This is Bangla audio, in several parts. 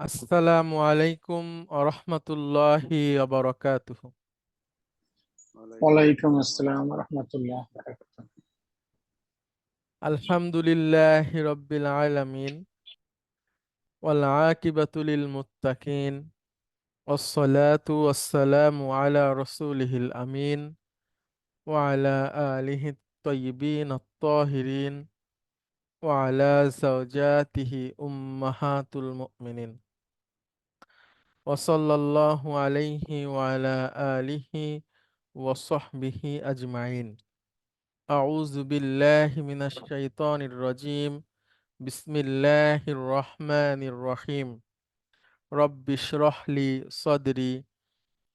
আসসালামু আলাইকুম আরহামতুল্লাহি আবরাকাতুহ ওয়ালাইকুম আসসালাম রহমতুল্লাহ আলহামদুলিল্লাহি রব্বিল আলামিন ওয়াল আকিবাতু লিল মুত্তাকিন والصلاة والسلام على رسوله الأمين وعلى آله الطيبين الطاهرين وعلى زوجاته أمهات المؤمنين وصلى الله عليه وعلى آله وصحبه أجمعين أعوذ بالله من الشيطان الرجيم بسم الله الرحمن الرحيم رب اشرح لي صدري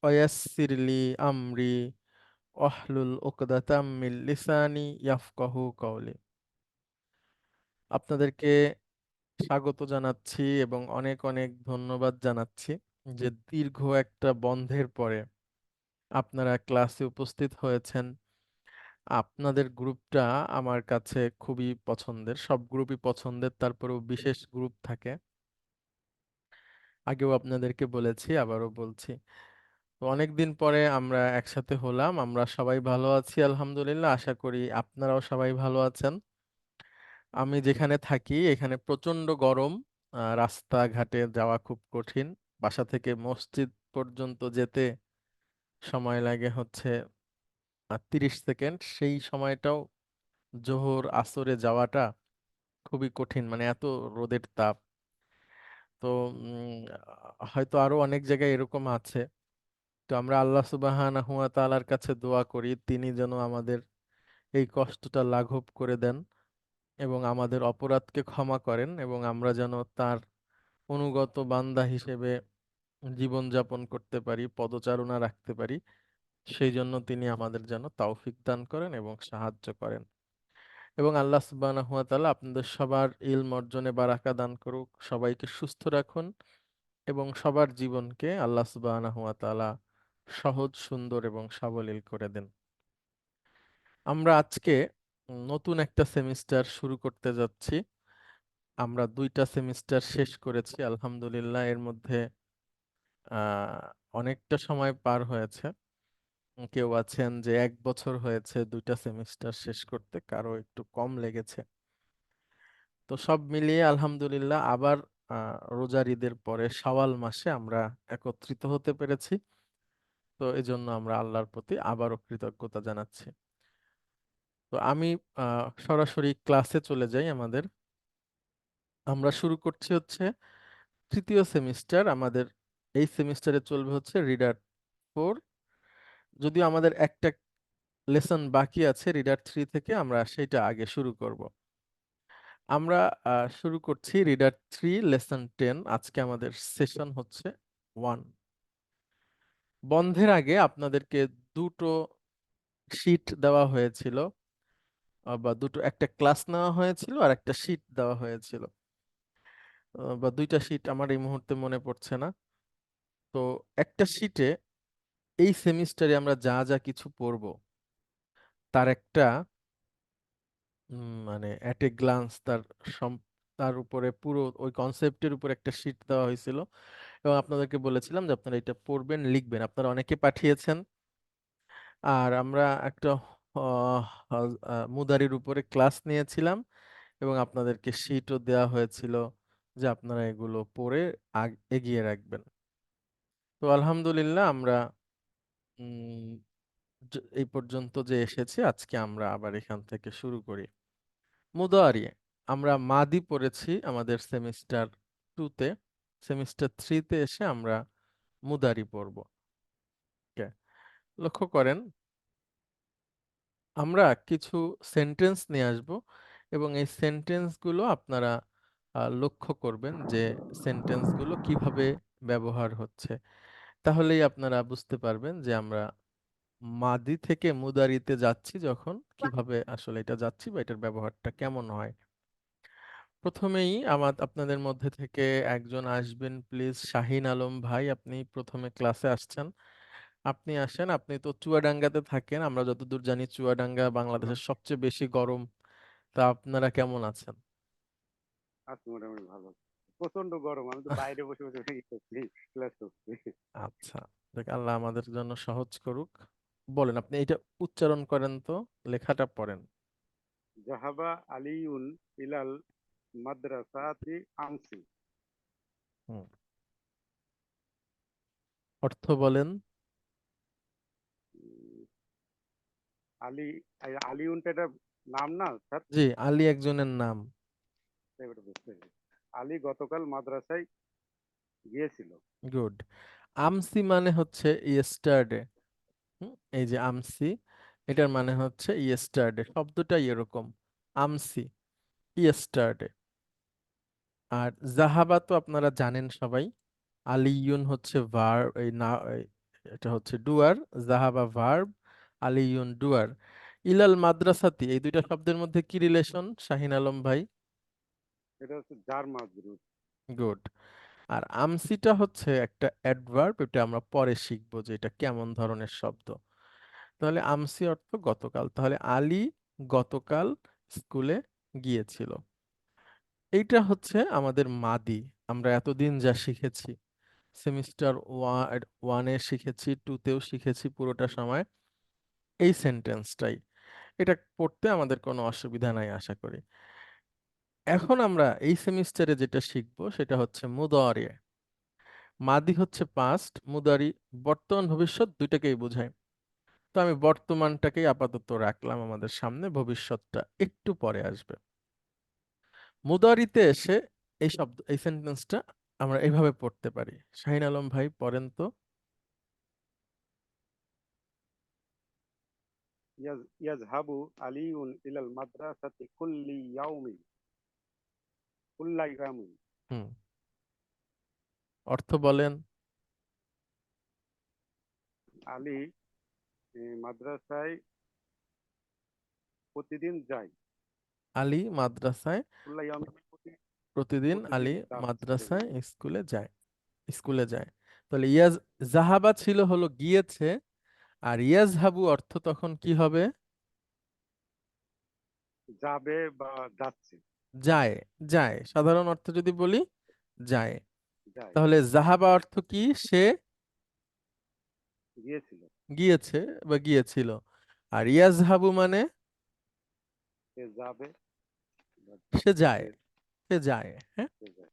ويسر لي أمري واحلل عقدة من লিসানি ইয়াফকাহু কওলি আপনাদেরকে স্বাগত জানাচ্ছি এবং অনেক অনেক ধন্যবাদ জানাচ্ছি যে দীর্ঘ একটা বন্ধের পরে আপনারা ক্লাসে উপস্থিত হয়েছেন। আপনাদের গ্রুপটা আমার কাছে খুবই পছন্দের সব গ্রুপই পছন্দের তারপরেও বিশেষ গ্রুপ থাকে। আগেও আপনাদেরকে বলেছি আবারও বলছি। তো অনেকদিন পরে আমরা একসাথে হলাম আমরা সবাই ভালো আছি আলহামদুলিল্লাহ আশা করি আপনারাও সবাই ভালো আছেন। আমি যেখানে থাকি এখানে প্রচণ্ড গরম আহ, রাস্তাঘাটে যাওয়া খুব কঠিন। বাসা থেকে মসজিদ পর্যন্ত যেতে সময় লাগে হচ্ছে তিরিশ সেকেন্ড। সেই সময়টাও জোহর আসরে যাওয়াটা খুবই কঠিন মানে এত রোদের তাপ। তো হয়তো আরও অনেক জায়গায় এরকম আছে। তো আমরা আল্লাহ সুবহানাহু ওয়া তাআলার কাছে দোয়া করি, তিনি যেন আমাদের এই কষ্টটা লাঘব করে দেন এবং আমাদের অপরাধকে ক্ষমা করেন এবং আমরা যেন তার অনুগত বান্দা হিসেবে জীবনযাপন করতে পারি, পদচারণা রাখতে পারি সেই জন্য তিনি আমাদের যেন তৌফিক দান করেন এবং সাহায্য করেন। এবং আল্লাহ তাআলা আপনাদের সবার ইলম অর্জনে বারাকা দান করুক, সবাইকে সুস্থ রাখুন এবং সবার জীবনকে আল্লাহ তাআলা সহজ, সুন্দর এবং সাবলীল করে দেন। আমরা আজকে নতুন একটা সেমিস্টার শুরু করতে যাচ্ছি। আমরা দুইটা সেমিস্টার শেষ করেছি, আলহামদুলিল্লাহ। এর মধ্যে অনেকটা সময় পার হয়েছে। কেউ আছেন যে এক বছর হয়েছে দুইটা সেমিস্টার শেষ করতে কারও একটু কম লেগেছে। তো সব মিলিয়ে আলহামদুলিল্লাহ আবার রোজার ঈদের পরে শাওয়াল মাসে আমরা একত্রিত হতে পেরেছি। তো এই জন্য আমরা আল্লাহর প্রতি আবারও কৃতজ্ঞতা জানাচ্ছি। তো আমি সরাসরি ক্লাসে চলে যাই আমাদের। আমরা শুরু করছি হচ্ছে তৃতীয় সেমিস্টার আমাদের এই সেমিস্টারে চলবে হচ্ছে রিডার ফোর যদিও আমাদের একটা লেসন বাকি আছে রিডার থ্রি থেকে, আমরা সেটা আগে শুরু করব। আমরা শুরু করছি রিডার থ্রি লেসন টেন আজকে আমাদের সেশন হচ্ছে ওয়ান বন্ধের আগে আপনাদেরকে দুটো শিট দেওয়া হয়েছিল বা দুটো, একটা ক্লাস নেওয়া হয়েছিল আর একটা শিট দেওয়া হয়েছিল। বা দুইটা শিট আমার এই মুহূর্তে মনে পড়ছে না। তো একটা শিটে এই সেমিস্টারে আমরা যা যা কিছু পড়ব, তার একটা মানে অ্যাট এ গ্লান্স তার তার উপরে পুরো ওই কনসেপ্টের উপর একটা শিট দেওয়া হয়েছিল। এবং আপনাদেরকে বলেছিলাম যে আপনারা এটা পড়বেন, লিখবেন। আপনারা অনেকে পাঠিয়েছেন। আর আমরা একটা মুদারির উপরে ক্লাস নিয়েছিলাম এবং আপনাদেরকে শিটও দেওয়া হয়েছিল যে আপনারা এগুলো পড়ে এগিয়ে রাখবেন। তো আলহামদুলিল্লাহ আমরা এই পর্যন্ত যে এসেছি, আজকে আমরা আবার এখান থেকে শুরু করি। মুদারি আমরা মাদি পড়েছি আমাদের সেমিস্টার টুতে সেমিস্টার থ্রিতে এসে আমরা মুদারি পড়ব। লক্ষ্য করেন, আমরা কিছু সেন্টেন্স নিয়ে আসব এবং এই সেন্টেন্সগুলো আপনারা লক্ষ্য করবেন যে সেন্টেন্সগুলো কীভাবে ব্যবহার হচ্ছে। তাহলেই আপনারা বুঝতে পারবেন যে আমরা মাদি থেকে মুদারিতে যাচ্ছি যখন কীভাবে আসলে এটা যাচ্ছি বা এটার ব্যবহারটা কেমন হয়। প্রথমেই আমার আপনাদের মধ্যে থেকে একজন আসবেন প্লিজ শাহিন আলম ভাই আপনি প্রথমে ক্লাসে আসছেন। আপনি আসেন আপনি তো চুয়াডাঙ্গাতে থাকেন আমরা যতদূর জানি চুয়াডাঙ্গা বাংলাদেশের সবচেয়ে বেশি গরম। তা আপনারা কেমন আছেন? আছি মোটামুটি ভালো। প্রচণ্ড গরম আমি তো বাইরে বসে বসে ক্লাস করছি। আচ্ছা দেখ আল্লাহ আমাদের জন্য সহজ করুক। বলেন আপনি এটা উচ্চারণ করেন তো লেখাটা পড়েন। জাহাবা আলিউন ইলাল মাদ্রাসাতি আমসি। হুম। অর্থ বলেন। আলী আলিউনটা এটা নাম না স্যার? জি আলী একজনের নাম। এবারে বুঝতে পেরেছি। আলী গতকাল মাদ্রাসায় গিয়েছিল। গুড। আমসি মানে হচ্ছে ইয়েস্টারডে এই যে আমসি, এটার মানে হচ্ছে ইয়েস্টারডে শব্দটাই এরকম। আমসি ইয়েস্টারডে আর জাহাবা তো আপনারা জানেন সবাই, আলিয়ুন হচ্ছে ভার্ব এই না এটা হচ্ছে ডুয়ার জাহাবা ভার্ব আলিয়ুন ডুয়ার ইলাল মাদ্রাসাতি, এই দুইটা শব্দের মধ্যে কি রিলেশন শাহিন আলম ভাই। এটা হচ্ছে জার মাজরুর গুড আর আমসিটা হচ্ছে একটা অ্যাডভার্ব এটা আমরা পরে যে এটা কেমন ধরনের শব্দ। তাহলে আমসি অর্থ গতকাল। তাহলে গতকাল স্কুলে গিয়েছিল। এইটা হচ্ছে আমাদের মাদি। আমরা এতদিন যা শিখেছি, সেমিস্টার ওয়ানে শিখেছি, টুতেও শিখেছি পুরোটা সময়। এই সেন্টেন্সটাই এটা পড়তে আমাদের কোনো অসুবিধা নাই, আশা করি। এখন আমরা এই সেমিস্টারে যেটা শিখব সেটা হচ্ছে মুদারি মাদি হচ্ছে পাস্ট মুদারি বর্তমান ভবিষ্যৎ দুইটাকেই বোঝায়। তো আমি বর্তমানটাকেই আপাতত রাখলাম আমাদের সামনে, ভবিষ্যৎটা একটু পরে আসবে। মুদারিতে এসে এই শব্দ, এই সেন্টেন্সটা আমরা এইভাবে পড়তে পারি। শাহিন আলম ভাই, পড়েন তো। ইয়াজ, ইয়াজহাবু আলিউন ইলাল মাদ্রাসাতি কুল্লি ইয়াউমিন হুম। অর্থ বলেন। আলী মাদ্রাসায় প্রতিদিন যায়। আলী মাদ্রাসায় প্রতিদিন আলী মাদ্রাসায় স্কুলে যায় স্কুলে যায়। তাহলে ইয়াজ জাহাবা ছিল হলো গিয়েছে আর ইয়াজহাবু অর্থ তখন কি হবে? যাবে বা যাচ্ছে। যায় যায়। সাধারণ অর্থ যদি বলি যায়। যায়। তাহলে জাহাবা অর্থ কি? সে গিয়েছিল। গিয়েছে বা গিয়েছিল। আর ইয়াজহাবু মানে? সে যাবে সে যায় সে যায় হ্যাঁ? সে যায়।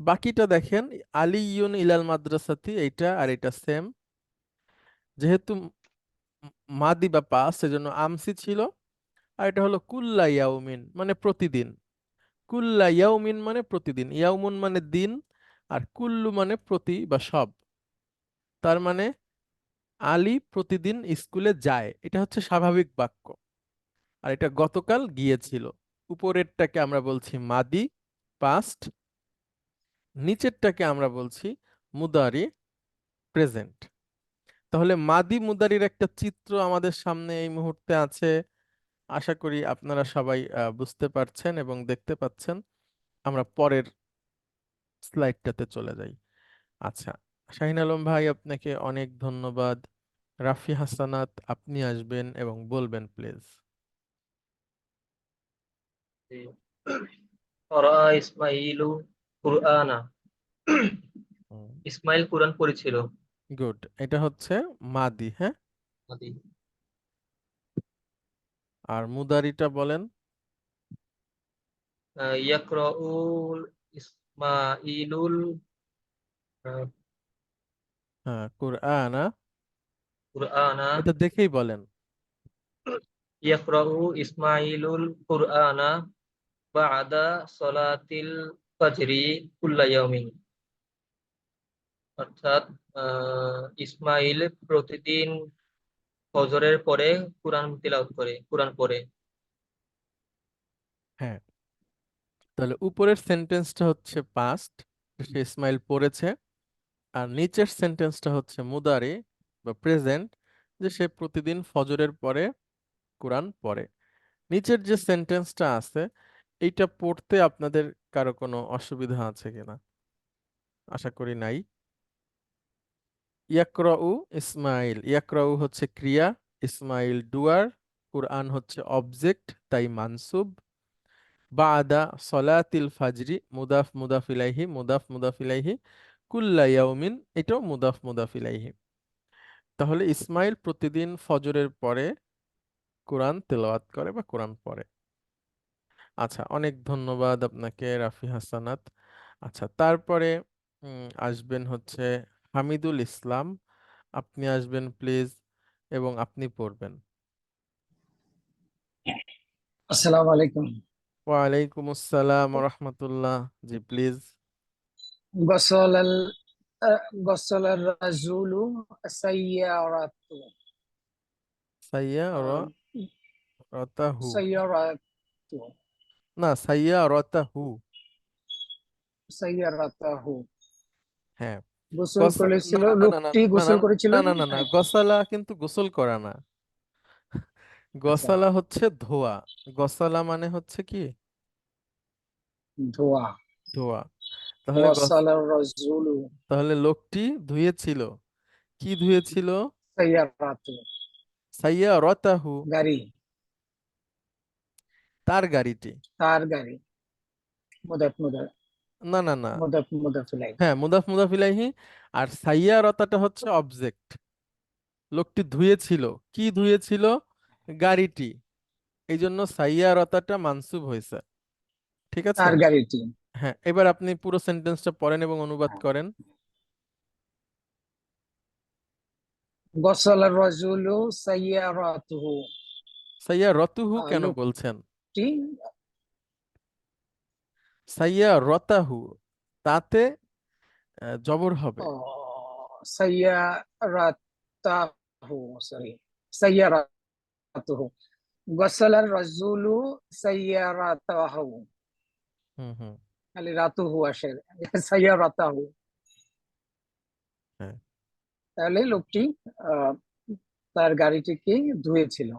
বাকিটা দেখেন আলী ইউন ইলাল মাদ্রাসাতি এইটা আর এটা সেম যেহেতু মাদি বা পাস সেজন্য আমসি ছিল। আর এটা হলো কুল্লা ইয়াউমিন মানে প্রতিদিন। কুল্লা ইয়াউমিন মানে প্রতিদিন, ইয়াউমুন মানে দিন আর কুল্লু মানে প্রতি বা সব। তার মানে আলী প্রতিদিন স্কুলে যায়, এটা হচ্ছে স্বাভাবিক বাক্য। আর এটা গতকাল গিয়েছিল। উপরেরটাকে আমরা বলছি মাদি পাস্ট নিচেরটাকে আমরা বলছি মুদারি প্রেজেন্ট তাহলে মাদি মুদারির একটা চিত্র আমাদের সামনে এই মুহূর্তে আছে। আশা করি আপনারা সবাই বুঝতে পারছেন এবং দেখতে পাচ্ছেন। আমরা পরের স্লাইডটাতে চলে যাই। আচ্ছা শাহিন আলম ভাই আপনাকে অনেক ধন্যবাদ। রাফি হাসানাত আপনি আসবেন এবং বলবেন প্লিজ। ইসমাইলু কুরআনা। ইসমাইল কুরআন পড়েছিল। গুড। এটা হচ্ছে মাদি হ্যাঁ? আদি। আর মুদারিটা বলেন। ইয়াকরাউল ইসমাইলুল হ্যাঁ কুরআনা কুরআনা এটা দেখেই বলেন। ইয়াকরাউ ইসমাইলুল কুরআনা বাদা সলাতিল ফাজরি কুল্লা ইয়াউমিন। অর্থাৎ ইসমাইল প্রতিদিন ফজরের পরে কুরআন তিলাওয়াত করে, কুরআন পড়ে। হ্যাঁ। তাহলে উপরের সেন্টেন্সটা হচ্ছে পাস্ট সে ইসমাইল পড়েছে। আর নিচের সেন্টেন্সটা হচ্ছে মুদারি বা প্রেজেন্ট যে সে প্রতিদিন ফজরের পরে কোরআন পড়ে। নিচের যে সেন্টেন্সটা আছে, এইটা পড়তে আপনাদের কারও কোনো অসুবিধা আছে কিনা? আশা করি নাই। ইয়াকরাউ ইসমাইল, ইয়াকরাউ হচ্ছে ক্রিয়া, ইসমাইল ডুয়ার কুরআন হচ্ছে অবজেক্ট তাই মানসুব। বাদা সলাতিল ফাজরি, মুদাফ মুদাফ ইলাইহি, মুদাফ মুদাফ ইলাইহি, কুল্লা ইয়াউমিন, এটাও মুদাফ মুদাফ ইলাইহি। তাহলে ইসমাইল প্রতিদিন ফজরের পরে কোরআন তেলাওয়াত করে বা কোরআন পড়ে। আচ্ছা অনেক ধন্যবাদ আপনাকে, রাফি হাসানাত। আচ্ছা তারপরে আসবেন হচ্ছে হামিদুল ইসলাম আপনি আসবেন প্লিজ এবং আপনি পড়বেন। আসসালামু আলাইকুম। ওয়ালাইকুম আসসালাম রহমতুল্লাহ জি প্লিজ গসল গসল রাজুলু সাইয়ারাতু। সাইয়া র রতাহু। সাইয়ারাতু। না সাইয়া রতাহু সাইয়ারাতাহু। হ্যাঁ। গোসল করেছিল লোকটি গোসল করেছিল। না না না না গসালা কিন্তু গোসল করা না। গসালা হচ্ছে ধোয়া। গসালা মানে হচ্ছে কি? ধোয়া। ধোয়া। তাহলে গস- রাজুলু। তাহলে লোকটি ধুয়েছিল। কি ধুয়েছিল? সাইয়ারাতু। সাইয়া গাড়ি। তার গাড়িটি। তার গাড়ি। না না না। মুদাফ মুদাফ ইলাইহি হ্যাঁ মুদাফ মুদাফ ইলাইহি আর সাইয়া রতাটা হচ্ছে অবজেক্ট লোকটি ধুয়েছিল। কি ধুয়েছিল? গাড়িটি। এই জন্য সাইয়া রতাটা মানসুব হয়েছে। ঠিক আছে? তার গাড়িটি। হ্যাঁ এবার আপনি পুরো সেন্টেন্সটা পড়েন এবং অনুবাদ হ্যাঁ। করেন। গসল রাজুলু সাইয়ারাতুহু। সাইয়া রতুহু কেন বলছেন? সাইয়া রতাহু তাতে জবর হবে। সাইয়ারাতাহু সরি সাইয়ারাতুহু গসল আর রাজুলু সাইয়ারাতাহু হুম হুম। খালি রাতুহু আসে সাইয়ারাতাহু হ্যাঁ। তাহলে লোকটি আহ, তার গাড়িটিকে ধুয়েছিল।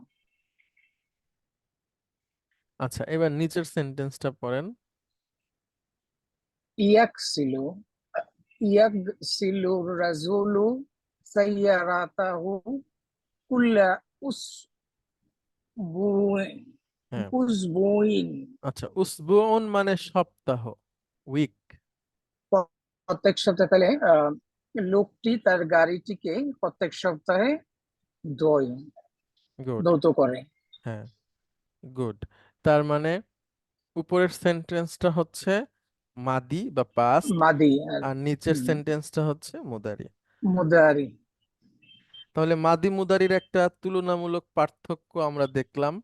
আচ্ছা এবার নিচের সেন্টেন্সটা পড়েন। ইয়াকসিলু ইয়াকসিলু রাজুলু সাইয়ারাতাহু কুল্লা হ্যাঁ। উসবুইন আচ্ছা উসবুউন মানে সপ্তাহ উইক প্রত্যেক সপ্তাহে তাহলে লোকটি তার গাড়িটিকে প্রত্যেক সপ্তাহে ধোয় ধৌত করে। হ্যাঁ গুড তার মানে উপরের সেন্টেন্সটা হচ্ছে মাদি বা পাস্ট মাদি আর আর নিচের সেন্টেন্সটা হচ্ছে মুদারি। মুদারি। তাহলে মাদি মুদারির একটা তুলনামূলক পার্থক্য আমরা দেখলাম।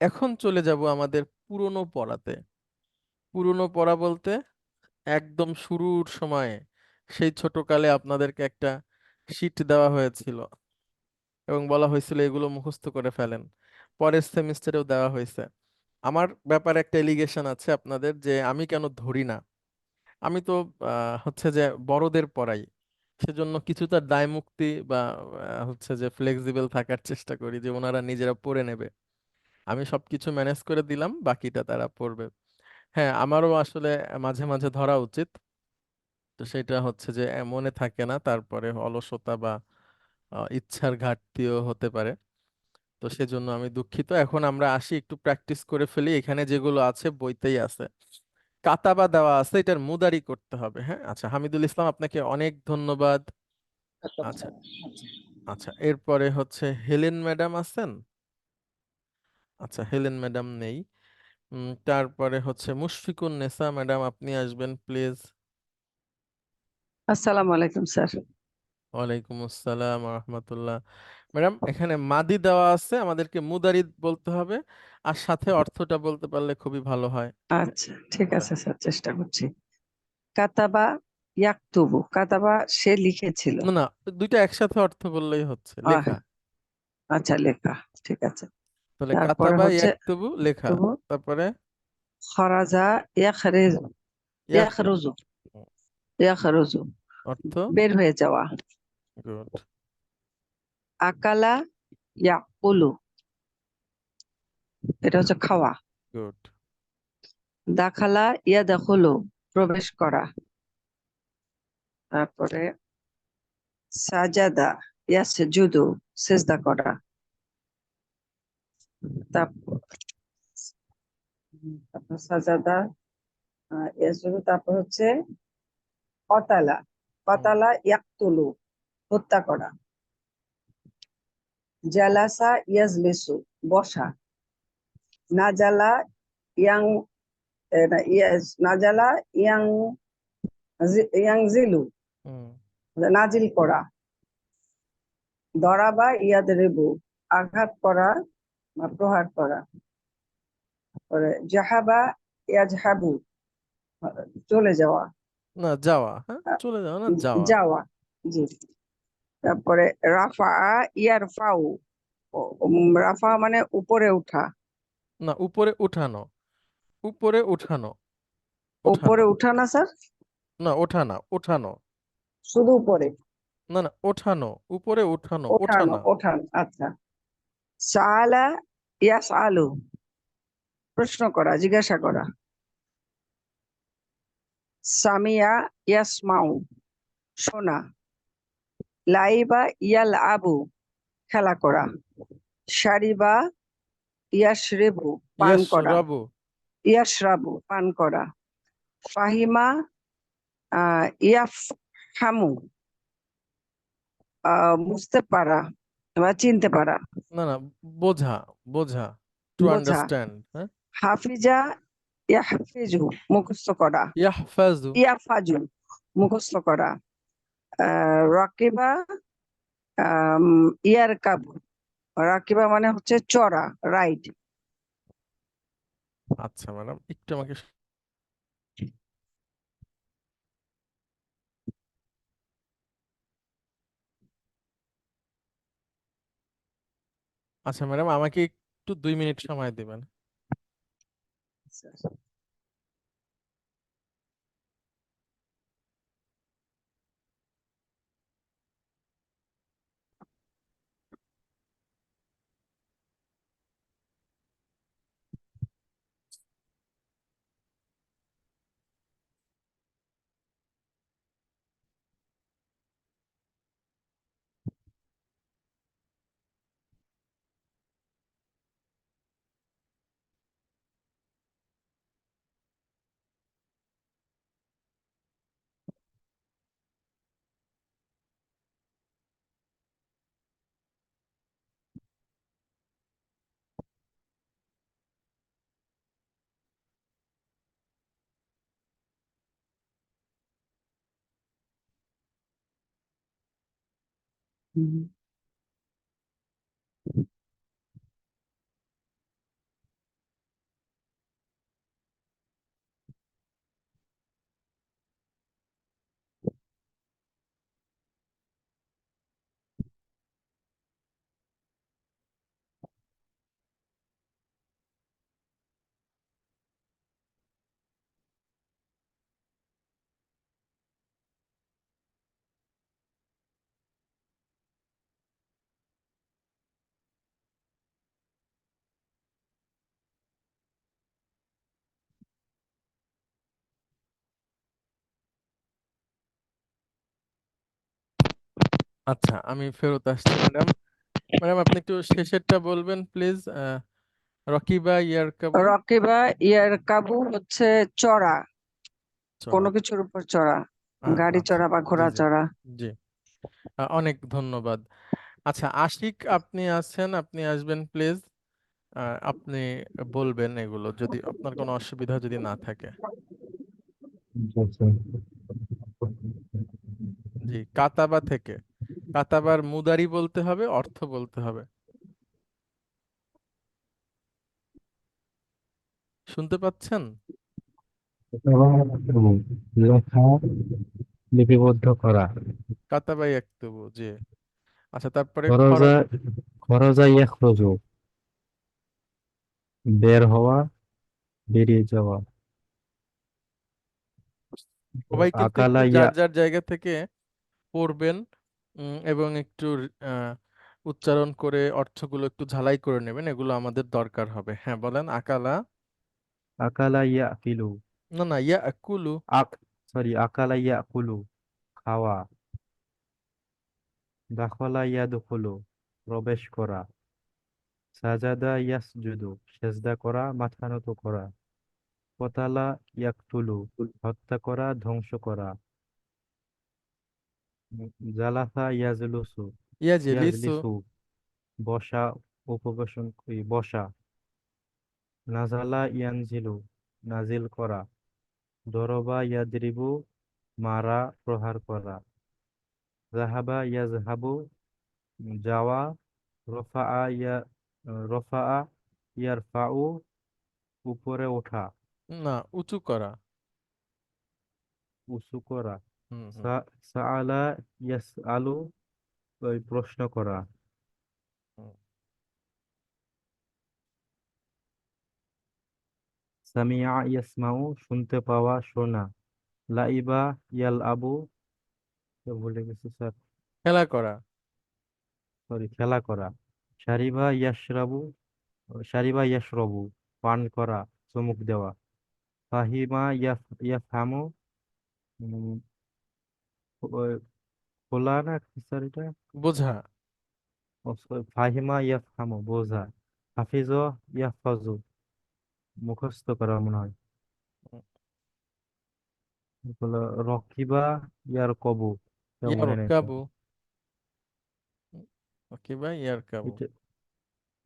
এখন চলে যাব আমাদের পুরনো পড়াতে। পুরনো পড়া বলতে একদম শুরুর সময়ে সেই ছোটকালে আপনাদেরকে একটা শিট দেওয়া হয়েছিল এবং বলা হয়েছিল এগুলো মুখস্থ করে ফেলেন। পরের সেমিস্টারেও দেওয়া হয়েছে। আমার ব্যাপারে একটা এলিগেশন আছে আপনাদের যে আমি কেন ধরি না। আমি তো হচ্ছে যে বড়দের পড়াই। সেজন্য কিছুটা দায় মুক্তি বা হচ্ছে যে ফ্লেক্সিবল থাকার চেষ্টা করি যে ওনারা নিজেরা পড়ে নেবে। আমি সবকিছু ম্যানেজ করে দিলাম, বাকিটা তারা পড়বে। হ্যাঁ আমারও আসলে মাঝে মাঝে ধরা উচিত। তো সেটা হচ্ছে যে মনে থাকে না, তারপরে অলসতা বা ইচ্ছার ঘাটতিও হতে পারে। তো সেজন্য আমি দুঃখিত। এখন আমরা আসি একটু প্র্যাকটিস করে ফেলি। এখানে যেগুলো আছে বইতেই আছে। কাতাবা দেওয়া আছে এটার মুদারি করতে হবে হ্যাঁ? আচ্ছা হামিদুল ইসলাম আপনাকে অনেক ধন্যবাদ। আচ্ছা। আচ্ছা এরপরে হচ্ছে হেলেন ম্যাডাম আছেন? আচ্ছা হেলেন ম্যাডাম নেই। তারপরে হচ্ছে মুশফিকুন নেসা ম্যাডাম আপনি আসবেন প্লিজ। আসসালামু আলাইকুম স্যার। ওয়ালাইকুম আসসালাম রহমতুল্লাহ। ম্যাডাম এখানে মাদি দেওয়া আছে আমাদেরকে মুদারি বলতে হবে আর সাথে অর্থটা বলতে পারলে খুবই ভালো হয়। আচ্ছা ঠিক আছে স্যার চেষ্টা করছি। কাতাবা ইয়াকতুবু কাতাবা সে লিখেছিল। না না দুইটা একসাথে অর্থ বললেই হচ্ছে লেখা। আচ্ছা লেখা ঠিক আছে। তাহলে তারপরে কাতাবা হচ্ছে ইয়াকতুবু লেখা। তবু তারপরে? খরাজা ইয়াখরিজু ইয়াখরুজু। ইয়াখরুজু। অর্থ? বের হয়ে যাওয়া। গুড। আকালা ইয়াকুলু এটা হচ্ছে খাওয়া। গুড দাখালা ইয়াদাখুলু প্রবেশ করা। তারপরে সাজাদা ইয়াসজুদু সিজদা করা। তারপর তারপর সাজাদা আহ, ইয়াসজুদু তারপর হচ্ছে কতালা কতালা ইয়াকতুলু হত্যা করা। জালাসা ইয়াজলিসু বসা। নাজালা ইয়াং নাজালা ইয়াং ইয়াংজিলু। নাজিল করা। দরাবা ইয়াদ রেবু আঘাত করা বা প্রহার করা। তারপরে জাহাবা ইয়াজহাবু চলে যাওয়া। না যাওয়া হ্যাঁ চলে যাওয়া না যাওয়া। যাওয়া জি। তারপরে রাফা ইয়ারফাউ ও- উম, রাফা মানে উপরে উঠা। না উপরে উঠানো। উপরে উঠানো। উপরে উঠানো। স্যার? না ওঠানা ওঠানো। শুধু উপরে। না না ওঠানো উপরে উঠানো ওঠানো ওঠানা। ওঠানো আচ্ছা। সালা ইয়াস আলু। প্রশ্ন করা জিজ্ঞাসা করা। সামিয়া ইয়াসমাউ শোনা লাইবা ইয়াল আবু খেলা করা। শারিবা ইয়াশরিবু পান করা। ইয়াশরাবু। পান করা। ফাহিমা আহ ইয়াফহামু আহ বুঝতে পারা বা চিনতে পারা। না না বোঝা বোঝা টু আন্ডারস্ট্যান্ড হাফিজা ইয়াহফিজু মুখস্থ করা। ইয়াহফাজু। ইয়াফাজু মুখস্থ করা। রাকিবা ইয়ার ইয়ারকাবু রাকিবা মানে হচ্ছে চড়া রাইড। আচ্ছা ম্যাডাম একটু আমাকে আচ্ছা ম্যাডাম আমাকে একটু দুই মিনিট সময় দিবেন। হুম। আচ্ছা আমি ফেরত আসছি ম্যাডাম। ম্যাডাম আপনি একটু শেষেরটা বলবেন প্লিজ। রকিবা ইয়ারকাবু রকিবা ইয়ারকাবু হচ্ছে চড়া। কোনো কিছুর উপর চড়া। গাড়ি আচ্ছা। চড়া বা ঘোড়া চড়া। জি। অনেক ধন্যবাদ। আচ্ছা আশিক আপনি আছেন আপনি আসবেন প্লিজ। আপনি বলবেন এগুলো যদি আপনার কোনো অসুবিধা যদি না থাকে। জি কাতাবা থেকে। কাতাবার মুদারি বলতে হবে অর্থ বলতে হবে। শুনতে পাচ্ছেন? লেখা লিপিবদ্ধ করা। জি। আচ্ছা তারপরে খরজা খরজা ইয়াখরুজু বের হওয়া বেরিয়ে যাওয়া। সবাই কিন্তু আকালা একটু ইয়া যার যার জায়গা থেকে পড়বেন। এবং একটু উচ্চারণ করে অর্থগুলো একটু ঝালাই করে নেবেন এগুলো আমাদের দরকার হবে। হ্যাঁ বলেন আকালা আকালা ইয়াকিলু। না না ইয়া আকুলু আক সরি আকালা ইয়াকুলু খাওয়া। দাখলা ইয়াদখুলু প্রবেশ করা। সাজাদা ইয়াসজুদু সেজদা করা মাথা নত করা। কতালা ইয়াকতুলু হত্যা করা ধ্বংস করা। জালাসা ইয়াজলুসু ইয়াজলিসু। ইয়াজলিসু বসা উপবেশন এই বসা। নাজালা ইয়ানজিলু নাজিল করা। দরবা ইয়াদরিবু মারা প্রহার করা। জাহাবা ইয়াজহাবু যাওয়া রফাআ ইয়া রফাআ ইয়ারফাউ উপরে ওঠা। না উঁচু করা। উঁচু করা। সাআলা ইয়াসআলু ওই প্রশ্ন করা। সামিয়া ইয়াসমাউ শুনতে পাওয়া শোনা। লাইবা ইয়াল আবু ভুলে গেছি স্যার। খেলা করা। সরি খেলা করা। শারিবা ইয়াশরাবু শারিবা ইয়াশরবু পান করা চুমুক দেওয়া। ফাহিমা ইয়াফ ইয়াফহামু খোলা না এটা বোঝা। ফাহিমা ইয়াফহামু বোঝা। হাফিজ ইয়াহফাজু মুখস্থ করা মনে হয় রকিবা ইয়ার কবু।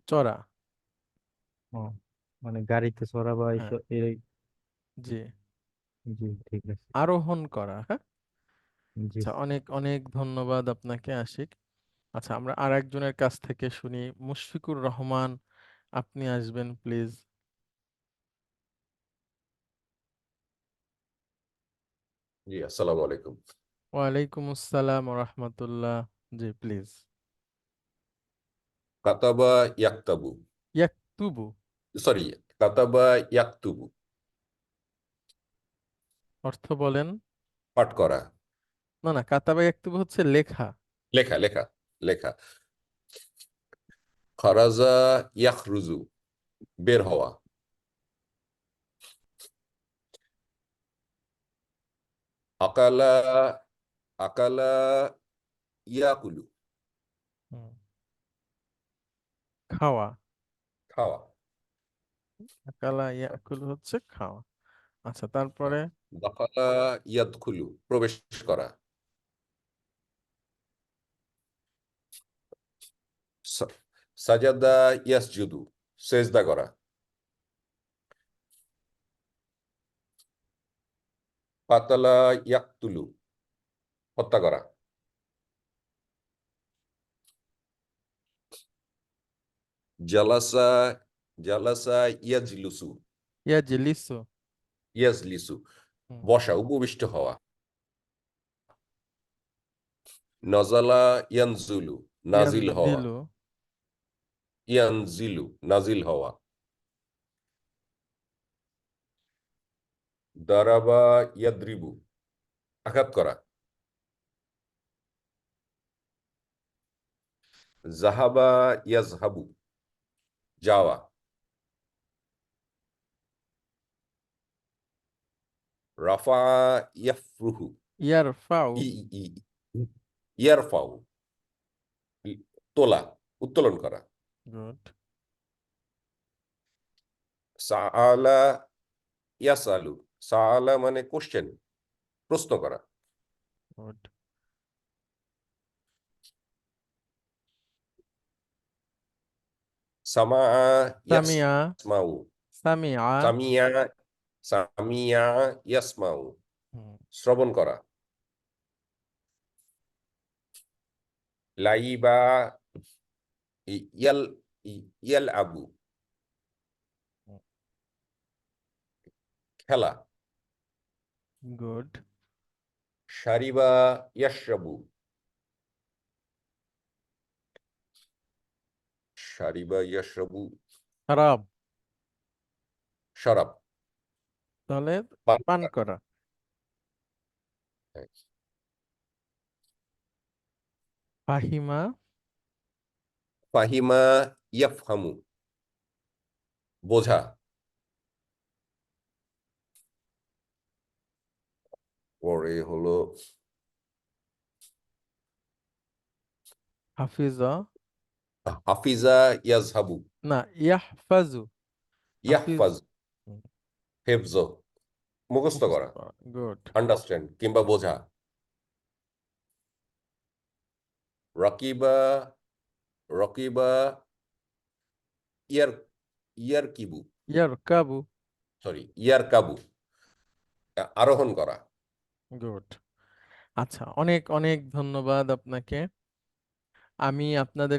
চড়া মানে গাড়িতে চড়া বা এইসব এই জি। জি ঠিক আছে। আরোহণ করা হ্যাঁ জি। আচ্ছা অনেক অনেক ধন্যবাদ আপনাকে আশিক। আচ্ছা আমরা আর একজনের কাছ থেকে শুনি মুশফিকুর রহমান আপনি আসবেন প্লিজ। জি আসসালামু আলাইকুম। ওয়ালাইকুম আসসালাম রহমতুল্লাহ। জি প্লিজ। কাতাবা ইয়াকতাবু। ইয়াকতুবু। সরি কাতাবা ইয়াকতুবু। অর্থ বলেন? পাঠ করা। না না কাতাবা ইয়াকতুবু হচ্ছে লেখা। লেখা লেখা লেখা। খারাজা ইয়াখরুজু বের হওয়া। আকালা আকালা ইয়াকুলু। খাওয়া। খাওয়া। আকালা ইয়াকুল হচ্ছে খাওয়া। আচ্ছা তারপরে? দাখালা ইয়াদখুলু প্রবেশ করা সা- সাজাদা ইয়াসজুদু সেজদা করা পাতালা ইয়াকতুলু হত্যা করা জালাসা জালাসা ইয়াজলুসু ইয়াজলিসু ইয়াজলিসু। বসা উপবিষ্ট হওয়া নজালা ইয়ানজুলু নাজিল হওয়া ইয়ানজিলু নাজিল হওয়া। দারাবা ইয়াদ্রিবু আঘাত করা। জাহাবা ইয়াজহাবু যাওয়া। রাফা ইয়াফরুহু। ইয়ারফাউ। ইয়ারফাউ। তোলা উত্তোলন করা। গুড সাআলা ইয়াসালু সাআলা মানে কোশ্চেন প্রশ্ন করা গুড সামা সামিয়া ইয়াসমাউ সামিয়া সামিয়া সামিয়া ইয়াসমাউ। শ্রবণ করা লাইবা ইয়াল ইয়াল আবু। খেলা গুড শারিবা ইয়াশরাবু শারিবা ইয়াশরাবু খারাপ শরাব তাহলে পান। করা। ফাহিমা ফাহিমা ইয়াফহামু। বোঝা। পরে হলো হাফিজা। হাফিজা ইয়াজহাবু। না ইয়াহফাজু। হাফিজ ইয়াহফাজ। হেফজ। মুখস্থ করা। গুড। আন্ডারস্ট্যান্ড কিংবা বোঝা। রকিবা রকিবা ইয়ার ইয়ার কিবু ইয়ার কাবু সরি ইয়ার কাবু আরোহণ করা। গুড আচ্ছা অনেক অনেক ধন্যবাদ আপনাকে। আমি আপনাদের